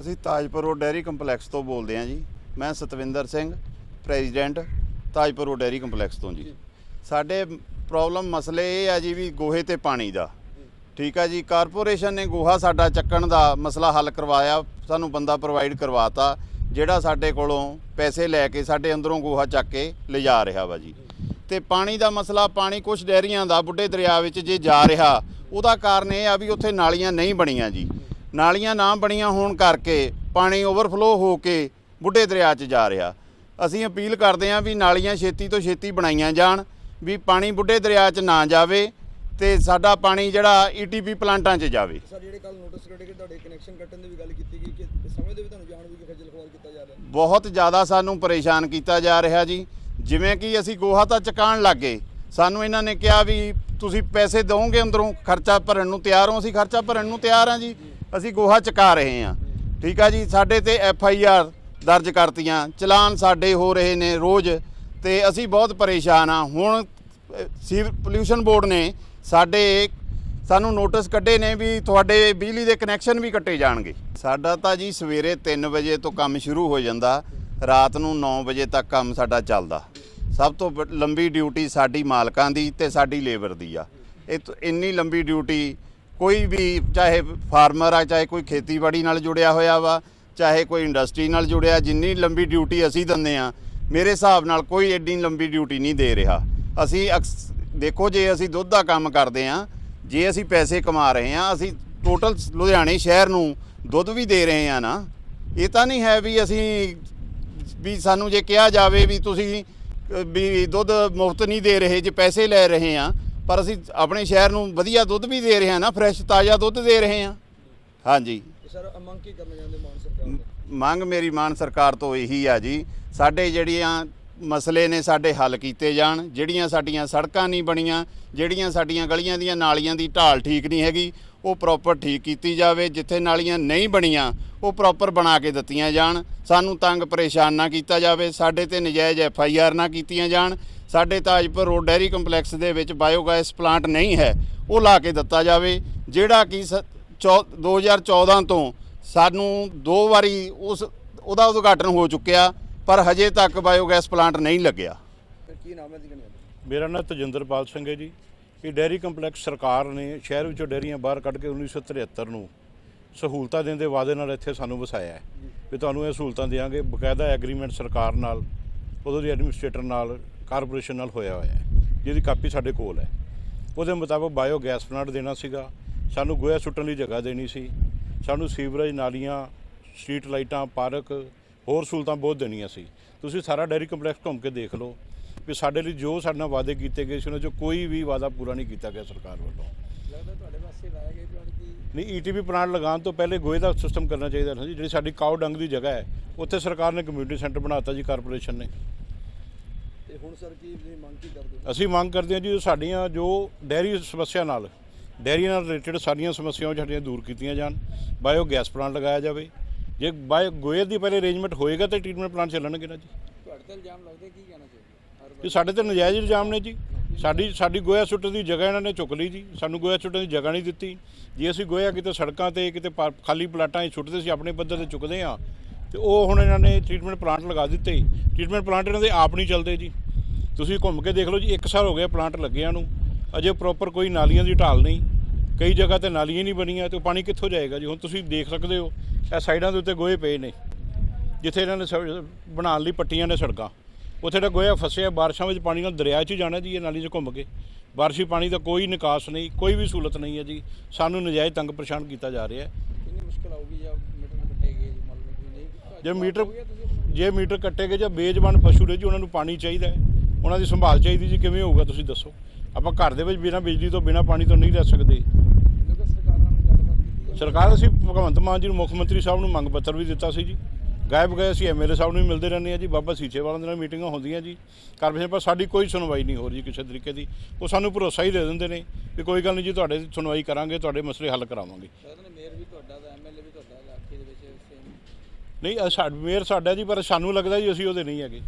ਅਸੀਂ Tajpur road dairy complex ਤੋਂ ਬੋਲਦੇ ਹਾਂ ਜੀ। ਮੈਂ Satwinder Singh, president Tajpur road dairy complex ਤੋਂ ਜੀ। ਸਾਡੇ ਪ੍ਰੋਬਲਮ ਮਸਲੇ ਇਹ ਆ ਜੀ ਵੀ ਗੋਹੇ ਤੇ ਪਾਣੀ ਦਾ। ਠੀਕ ਆ ਜੀ, ਕਾਰਪੋਰੇਸ਼ਨ ਨੇ ਗੋਹਾ ਸਾਡਾ ਚੱਕਣ ਦਾ ਮਸਲਾ ਹੱਲ ਕਰਵਾਇਆ, ਸਾਨੂੰ ਬੰਦਾ ਪ੍ਰੋਵਾਈਡ ਕਰਵਾਤਾ, ਜਿਹੜਾ ਸਾਡੇ ਕੋਲੋਂ ਪੈਸੇ ਲੈ ਕੇ ਸਾਡੇ ਅੰਦਰੋਂ ਗੋਹਾ ਚੱਕ ਕੇ ਲਿਜਾ ਰਿਹਾ ਵਾ ਜੀ। ਤੇ ਪਾਣੀ ਦਾ ਮਸਲਾ, ਪਾਣੀ ਕੁਝ ਡੈਰੀਆਂ ਦਾ ਬੁੱਢੇ ਦਰਿਆ ਵਿੱਚ ਜੇ ਜਾ ਰਿਹਾ, ਉਹਦਾ ਕਾਰਨ ਇਹ ਆ ਵੀ ਉੱਥੇ ਨਾਲੀਆਂ ਨਹੀਂ ਬਣੀਆਂ ਜੀ। ਨਾਲੀਆਂ ਨਾ ਬਣੀਆਂ ਹੋਣ ਕਰਕੇ ਪਾਣੀ ਓਵਰਫਲੋ ਹੋ ਕੇ ਬੁੱਢੇ ਦਰਿਆ 'ਚ ਜਾ ਰਿਹਾ। ਅਸੀਂ ਅਪੀਲ ਕਰਦੇ ਹਾਂ ਵੀ ਨਾਲੀਆਂ ਛੇਤੀ ਤੋਂ ਛੇਤੀ ਬਣਾਈਆਂ ਜਾਣ ਵੀ ਪਾਣੀ ਬੁੱਢੇ ਦਰਿਆ 'ਚ ਨਾ ਜਾਵੇ ਤੇ ਸਾਡਾ ਪਾਣੀ ਜਿਹੜਾ ਈਟੀਪੀ ਪਲਾਂਟਾਂ 'ਚ ਜਾਵੇ। ਸਰ ਜਿਹੜੇ ਕੱਲ ਨੋਟਿਸ ਕੱਢੇ ਗਏ ਤੁਹਾਡੇ ਕਨੈਕਸ਼ਨ ਕੱਟਣ ਦੀ ਵੀ ਗੱਲ ਕੀਤੀ ਗਈ ਕਿ ਸਮੇਂ ਦੇ ਵੀ ਤੁਹਾਨੂੰ ਜਾਣ ਵੀ ਖੱਜਲ ਖਵਾਰ ਕੀਤਾ ਜਾ ਰਿਹਾ। ਬਹੁਤ ਜ਼ਿਆਦਾ ਸਾਨੂੰ ਪਰੇਸ਼ਾਨ ਕੀਤਾ ਜਾ ਰਿਹਾ ਜੀ। ਜਿਵੇਂ ਕਿ ਅਸੀਂ ਗੋਹਾ ਤਾਂ ਚਕਾਉਣ ਲੱਗੇ ਸਾਨੂੰ ਇਹਨਾਂ ਨੇ ਕਿਹਾ ਵੀ ਤੁਸੀਂ ਪੈਸੇ ਦਿਓਗੇ ਅੰਦਰੋਂ ਖਰਚਾ ਭਰਨ ਨੂੰ ਤਿਆਰ ਹੋ ਅਸੀਂ ਖਰਚਾ ਭਰਨ ਨੂੰ ਤਿਆਰ ਹਾਂ ਜੀ। ਅਸੀਂ ਗੋਹਾ ਚਕਾ ਰਹੇ ਹਾਂ। ਠੀਕ ਆ ਜੀ? ਸਾਡੇ ਤੇ ਐਫ ਆਈ ਆਰ ਦਰਜ ਕਰਤੀਆਂ। ਚਲਾਨ ਸਾਡੇ ਹੋ ਰਹੇ ਨੇ ਰੋਜ਼ ਤੇ ਅਸੀਂ ਬਹੁਤ ਪਰੇਸ਼ਾਨ ਆ ਹੁਣ ਅਹ, ਸੀ ਪੋਲਿਊਸ਼ਨ ਬੋਰਡ ਨੇ ਸਾਡੇ ਸਾਨੂੰ ਨੋਟਿਸ ਕੱਢੇ ਨੇ ਵੀ ਤੁਹਾਡੇ ਬਿਜਲੀ ਦੇ ਕਨੈਕਸ਼ਨ ਵੀ ਕੱਟੇ ਜਾਣਗੇ। ਸਾਡਾ ਤਾਂ ਜੀ ਸਵੇਰੇ 3 ਵਜੇ ਤੋਂ ਕੰਮ ਸ਼ੁਰੂ ਹੋ ਜਾਂਦਾ। ਰਾਤ ਨੂੰ 9 ਵਜੇ ਤੱਕ ਕੰਮ ਸਾਡਾ ਚੱਲਦਾ। ਸਭ ਤੋਂ ਵੱਡ- ਲੰਬੀ ਡਿਊਟੀ ਸਾਡੀ ਮਾਲਕਾਂ ਦੀ ਤੇ ਸਾਡੀ ਲੇਬਰ ਦੀ ਆ। ਇਹ ਇੰਨੀ ਲੰਬੀ ਡਿਊਟੀ ਕੋਈ ਵੀ ਚਾਹੇ ਫਾਰਮਰ ਆ, ਚਾਹੇ ਕੋਈ ਖੇਤੀਬਾੜੀ ਨਾਲ ਜੁੜਿਆ ਹੋਇਆ ਵਾ, ਚਾਹੇ ਕੋਈ ਇੰਡਸਟਰੀ ਨਾਲ ਜੁੜਿਆ, ਜਿੰਨੀ ਲੰਬੀ ਡਿਊਟੀ ਅਸੀਂ ਦਿੰਦੇ ਆ ਮੇਰੇ ਹਿਸਾਬ ਨਾਲ ਕੋਈ ਐਡੀ ਲੰਬੀ ਡਿਊਟੀ ਨਹੀਂ ਦੇ ਰਿਹਾ। ਅਸੀਂ ਅਕਸ- ਦੇਖੋ ਜੇ ਅਸੀਂ ਦੁੱਧ ਦਾ ਕੰਮ ਕਰਦੇ ਆ ਜੇ ਅਸੀਂ ਪੈਸੇ ਕਮਾ ਰਹੇ ਆ ਅਸੀਂ ਟੋਟਲ ਲੁਧਿਆਣੇ ਸ਼ਹਿਰ ਨੂੰ ਦੁੱਧ ਵੀ ਦੇ ਰਹੇ ਆ ਨਾ, ਇਹ ਤਾਂ ਨਹੀਂ ਹੈ ਵੀ ਅਸੀਂ, ਵੀ ਸਾਨੂੰ ਜੇ ਕਿਹਾ ਜਾਵੇ ਵੀ ਤੁਸੀਂ ਵੀ ਦੁੱਧ ਮੁਫਤ ਨਹੀਂ ਦੇ ਰਹੇ, ਜੇ ਪੈਸੇ ਲੈ ਰਹੇ ਆ ਪਰ ਅਸੀਂ ਆਪਣੇ ਸ਼ਹਿਰ ਨੂੰ ਵਧੀਆ ਦੁੱਧ ਵੀ ਦੇ ਰਹੇ ਆ ਨਾ ਫਰੈਸ਼ ਤਾਜ਼ਾ ਦੁੱਧ ਦੇ ਰਹੇ ਆ ਹਾਂਜੀ। ਸਰ ਮੰਗ ਕੀ ਕਰਨਾ ਚਾਹੁੰਦੇ ਮਾਨ ਸਰਕਾਰ ਮੰਗ ਮੇਰੀ ਮਾਨ ਸਰਕਾਰ ਤੋਂ ਇਹੀ ਆ ਜੀ ਸਾਡੇ ਜਿਹੜੀਆਂ ਮਸਲੇ ਨੇ ਸਾਡੇ ਹੱਲ ਕੀਤੇ ਜਾਣ, ਜਿਹੜੀਆਂ ਸਾਡੀਆਂ ਸੜਕਾਂ ਨਹੀਂ ਬਣੀਆਂ, ਜਿਹੜੀਆਂ ਸਾਡੀਆਂ ਗਲੀਆਂ ਦੀਆਂ ਨਾਲੀਆਂ ਦੀ ਢਾਲ ਠੀਕ ਨਹੀਂ ਹੈਗੀ, ਉਹ ਪ੍ਰੋਪਰ ਠੀਕ ਕੀਤੀ ਜਾਵੇ, ਜਿੱਥੇ ਨਾਲੀਆਂ ਨਹੀਂ ਬਣੀਆਂ, ਉਹ ਪ੍ਰੋਪਰ ਬਣਾ ਕੇ ਦਿੱਤੀਆਂ ਜਾਣ। ਸਾਨੂੰ ਤੰਗ ਪਰੇਸ਼ਾਨ ਨਾ ਕੀਤਾ ਜਾਵੇ, ਸਾਡੇ ਤੇ ਨਜਾਇਜ਼ ਐਫ ਆਈ ਆਰ ਨਾ ਕੀਤੀਆਂ ਜਾਣ। ਸਾਡੇ ਤਾਜਪੁਰ ਰੋਡ ਡੈਰੀ ਕੰਪਲੈਕਸ ਦੇ ਵਿੱਚ ਬਾਇਓਗੈਸ ਪਲਾਂਟ ਨਹੀਂ ਹੈ, ਉਹ ਲਾ ਕੇ ਦਿੱਤਾ ਜਾਵੇ, ਜਿਹੜਾ ਕਿ ਸ- ਚੌ- 2014 ਤੋਂ ਸਾਨੂੰ ਦੋ ਵਾਰੀ ਉਸ, ਉਹਦਾ ਉਦਘਾਟਨ ਹੋ ਚੁੱਕਿਆ। ਪਰ ਹਜੇ ਤੱਕ ਬਾਇਓਗੈਸ ਪਲਾਂਟ ਨਹੀਂ ਲੱਗਿਆ। ਕੀ ਨਾਮ ਹੈ ਜੀ ਮੇਰਾ ਨਾਮ ਤਜਿੰਦਰਪਾਲ ਸਿੰਘ ਹੈ ਜੀ। ਇਹ ਡੈਰੀ ਕੰਪਲੈਕਸ ਸਰਕਾਰ ਨੇ ਸ਼ਹਿਰ ਵਿੱਚੋਂ ਡੈਰੀਆਂ ਬਾਹਰ ਕੱਢ ਕੇ 1973 ਨੂੰ ਸਹੂਲਤਾਂ ਦੇਣ ਦੇ ਵਾਅਦੇ ਨਾਲ ਇੱਥੇ ਸਾਨੂੰ ਵਸਾਇਆ ਹੈ। ਵੀ ਤੁਹਾਨੂੰ ਇਹ ਸਹੂਲਤਾਂ ਦੇਵਾਂਗੇ ਬਕਾਇਦਾ ਐਗਰੀਮੈਂਟ ਸਰਕਾਰ ਨਾਲ ਉਦੋਂ ਦੀ ਐਡਮਿਨਿਸਟ੍ਰੇਟਰ ਨਾਲ ਕਾਰਪੋਰੇਸ਼ਨ ਨਾਲ ਹੋਇਆ ਹੋਇਆ ਹੈ। ਜਿਹਦੀ ਕਾਪੀ ਸਾਡੇ ਕੋਲ ਹੈ। ਉਹਦੇ ਮੁਤਾਬਕ ਬਾਇਓ ਗੈਸ ਪਲਾਂਟ ਦੇਣਾ ਸੀਗਾ। ਸਾਨੂੰ ਗੋਇਆ ਸੁੱਟਣ ਲਈ ਜਗ੍ਹਾ ਦੇਣੀ ਸੀ। ਸਾਨੂੰ ਸੀਵਰੇਜ ਨਾਲੀਆਂ ਸਟਰੀਟ ਲਾਈਟਾਂ ਪਾਰਕ ਹੋਰ ਸਹੂਲਤਾਂ ਬਹੁਤ ਦੇਣੀਆਂ ਸੀ। ਤੁਸੀਂ ਸਾਰਾ ਡੈਰੀ ਕੰਪਲੈਕਸ ਘੁੰਮ ਕੇ ਦੇਖ ਲਓ ਵੀ ਸਾਡੇ ਲਈ ਜੋ ਸਾਡੇ ਨਾਲ ਵਾਅਦੇ ਕੀਤੇ ਗਏ ਸੀ ਉਹਨਾਂ 'ਚੋਂ ਕੋਈ ਵੀ ਵਾਅਦਾ ਪੂਰਾ ਨਹੀਂ ਕੀਤਾ ਗਿਆ ਸਰਕਾਰ ਵੱਲੋਂ। ਲੱਗਦਾ ਤੁਹਾਡੇ ਪਾਸੇ ਲਾਇਆ ਗਿਆ ਪਲਾਨ ਕੀ ਨਹੀਂ ਈਟੀਪੀ ਪਲਾਂਟ ਲਗਾਉਣ ਤੋਂ ਪਹਿਲੇ ਗੋਏ ਦਾ ਸਿਸਟਮ ਕਰਨਾ ਚਾਹੀਦਾ ਸੀ ਜਿਹੜੀ ਸਾਡੀ ਕਾਉ ਡੰਗ ਦੀ ਜਗ੍ਹਾ ਹੈ ਉੱਥੇ ਸਰਕਾਰ ਨੇ ਕਮਿਊਨਿਟੀ ਸੈਂਟਰ ਬਣਾਤਾ ਜੀ ਕਾਰਪੋਰੇਸ਼ਨ ਨੇ। ਤੇ ਹੁਣ ਸਰ ਕੀ ਤੁਸੀਂ ਮੰਗ ਕੀ ਕਰਦੇ ਹੋ? ਅਸੀਂ ਮੰਗ ਕਰਦੇ ਹਾਂ ਜੀ ਸਾਡੀਆਂ ਜੋ ਡੈਰੀ ਸਮੱਸਿਆ ਨਾਲ ਡੈਰੀ ਨਾਲ ਰਿਲੇਟਡ ਸਾਰੀਆਂ ਸਮੱਸਿਆਵਾਂ ਸਾਡੀਆਂ ਦੂਰ ਕੀਤੀਆਂ ਜਾਣ ਬਾਇਓ ਗੈਸ ਪਲਾਂਟ ਲਗਾਇਆ ਜਾਵੇ ਜੇ ਬਾਇਓ ਗੋਏ ਦੀ ਪਹਿਲੇ ਅਰੇਂਜਮੈਂਟ ਹੋਏਗਾ ਤਾਂ ਟ੍ਰੀਟਮੈਂਟ ਪਲਾਂਟ ਚੱਲਣਗੇ ਨਾ ਜੀ। ਤੁਹਾਡੇ ਤੇ ਇਲਜ਼ਾਮ ਲੱਗਦੇ ਕੀ ਕਹਿਣਾ ਚਾਹੀਦਾ? ਹਰ ਕਿ ਸਾਡੇ ਤੇ ਨਜਾਇਜ਼ ਇਲਜ਼ਾਮ ਨੇ ਜੀ। ਸਾਡੀ ਸਾਡੀ ਗੋਇਆ ਸੁੱਟਣ ਦੀ ਜਗ੍ਹਾ ਇਹਨਾਂ ਨੇ ਚੁੱਕ ਲਈ ਜੀ। ਸਾਨੂੰ ਗੋਇਆ ਸੁੱਟਣ ਦੀ ਜਗ੍ਹਾ ਨਹੀਂ ਦਿੱਤੀ। ਜੇ ਅਸੀਂ ਗੋਇਆ ਕਿਤੇ ਸੜਕਾਂ ਤੇ ਕਿਤੇ ਖਾਲੀ ਪਲਾਟਾਂ 'ਚ ਸੁੱਟਦੇ ਸੀ ਆਪਣੇ ਪੱਧਰ ਤੇ ਚੁੱਕਦੇ ਆ ਤੇ ਉਹ ਹੁਣ ਇਹਨਾਂ ਨੇ ਟ੍ਰੀਟਮੈਂਟ ਪਲਾਂਟ ਲਗਾ ਦਿੱਤੇ। ਟ੍ਰੀਟਮੈਂਟ ਪਲਾਂਟ ਇਹਨਾਂ ਦੇ ਆਪ ਨਹੀਂ ਚੱਲਦੇ ਜੀ। ਤੁਸੀਂ ਘੁੰਮ ਕੇ ਦੇਖ ਲਓ ਜੀ 1 ਸਾਲ ਹੋ ਗਿਆ ਪਲਾਂਟ ਲੱਗਿਆਂ ਨੂੰ। ਅਜੇ ਪ੍ਰੋਪਰ ਕੋਈ ਨਾਲੀਆਂ ਦੀ ਢਾਲ ਨਹੀਂ। ਕਈ ਜਗ੍ਹਾ ਤੇ ਨਾਲੀਆਂ ਨਹੀਂ ਬਣੀਆਂ ਤੇ ਪਾਣੀ ਕਿੱਥੋਂ ਜਾਏਗਾ ਜੀ? ਹੁਣ ਤੁਸੀਂ ਦੇਖ ਸਕਦੇ ਹੋ ਇਹ ਸਾਈਡਾਂ ਦੇ ਉੱਤੇ ਗੋਏ ਪਏ ਨੇ ਜਿੱਥੇ ਇਹਨਾਂ ਨੇ ਬਣਾਉਣ ਲਈ ਪੱਟੀਆਂ ਨੇ ਸੜਕਾਂ। ਉੱਥੇ ਤਾਂ ਗੋਇਆ ਫਸਿਆ ਬਾਰਿਸ਼ਾਂ ਵਿੱਚ ਪਾਣੀ ਨਾਲ ਦਰਿਆ 'ਚ ਹੀ ਜਾਣਾ ਜੀ ਇਹ ਨਾਲੀ 'ਚ ਘੁੰਮ ਕੇ। ਬਾਰਿਸ਼ੀ ਪਾਣੀ ਦਾ ਕੋਈ ਨਿਕਾਸ ਨਹੀਂ ਕੋਈ ਵੀ ਸਹੂਲਤ ਨਹੀਂ ਹੈ ਜੀ। ਸਾਨੂੰ ਨਜਾਇਜ਼ ਤੰਗ ਪਰੇਸ਼ਾਨ ਕੀਤਾ ਜਾ ਰਿਹਾ ਹੈ। ਕਿੰਨੀ ਮੁਸ਼ਕਲ ਆਊਗੀ ਜਾਂ ਮੀਟਰ ਕੱਟੇ ਗਏ ਜੀ ਨਹੀਂ? ਜੇ ਮੀਟਰ? ਜੇ ਮੀਟਰ ਕੱਟੇ ਗਏ ਜਾਂ ਬੇਜ਼ਬਾਨ ਪਸ਼ੂ ਨੇ ਜੀ ਉਹਨਾਂ ਨੂੰ ਪਾਣੀ ਚਾਹੀਦਾ ਹੈ। ਉਹਨਾਂ ਦੀ ਸੰਭਾਲ ਚਾਹੀਦੀ ਜੀ ਕਿਵੇਂ ਹੋਊਗਾ ਤੁਸੀਂ ਦੱਸੋ? ਆਪਾਂ ਘਰ ਦੇ ਵਿੱਚ ਬਿਨਾਂ ਬਿਜਲੀ ਤੋਂ ਬਿਨਾਂ ਪਾਣੀ ਤੋਂ ਨਹੀਂ ਰਹਿ ਸਕਦੇ ਲੋਕਾਂ ਸਰਕਾਰਾਂ ਨਾਲ ਗੱਲਬਾਤ ਕੀਤੀ ਹੈ ਸਰਕਾਰ ਅਸੀਂ ਭਗਵੰਤ ਮਾਨ ਜੀ ਨੂੰ ਮੁੱਖ ਮੰਤਰੀ ਸਾਹਿਬ ਨੂੰ ਮੰਗ ਪੱਤਰ ਵੀ ਦਿੱਤਾ ਸੀ ਜੀ। ਗਾਇਬ ਗਏ ਅਸੀਂ ਐਮਐਲਏ ਸਾਹਿਬ ਨੂੰ ਵੀ ਮਿਲਦੇ ਰਹਿੰਦੇ ਆ ਜੀ। ਬਾਬਾ ਸੀਚੇਵਾਲ ਦੇ ਨਾਲ ਮੀਟਿੰਗਾਂ ਹੁੰਦੀਆਂ ਜੀ। ਕਾਰਪੋਰੇਸ਼ਨ ਪਰ ਸਾਡੀ ਕੋਈ ਸੁਣਵਾਈ ਨਹੀਂ ਹੋ ਰਹੀ ਕਿਸੇ ਤਰੀਕੇ ਦੀ। ਉਹ ਸਾਨੂੰ ਭਰੋਸਾ ਹੀ ਦੇ ਦਿੰਦੇ ਨੇ ਵੀ ਕੋਈ ਗੱਲ ਨਹੀਂ ਜੀ ਤੁਹਾਡੇ ਸੁਣਵਾਈ ਕਰਾਂਗੇ ਤੁਹਾਡੇ ਮਸਲੇ ਹੱਲ ਕਰਾਵਾਂਗੇ। ਮੇਅਰ ਨਹੀਂ ਸਾਡ ਮੇਰ ਸਾਡਾ ਜੀ ਪਰ ਸਾਨੂੰ ਲੱਗਦਾ ਜੀ ਅਸੀਂ ਉਹਦੇ ਨਹੀਂ ਹੈਗੇ।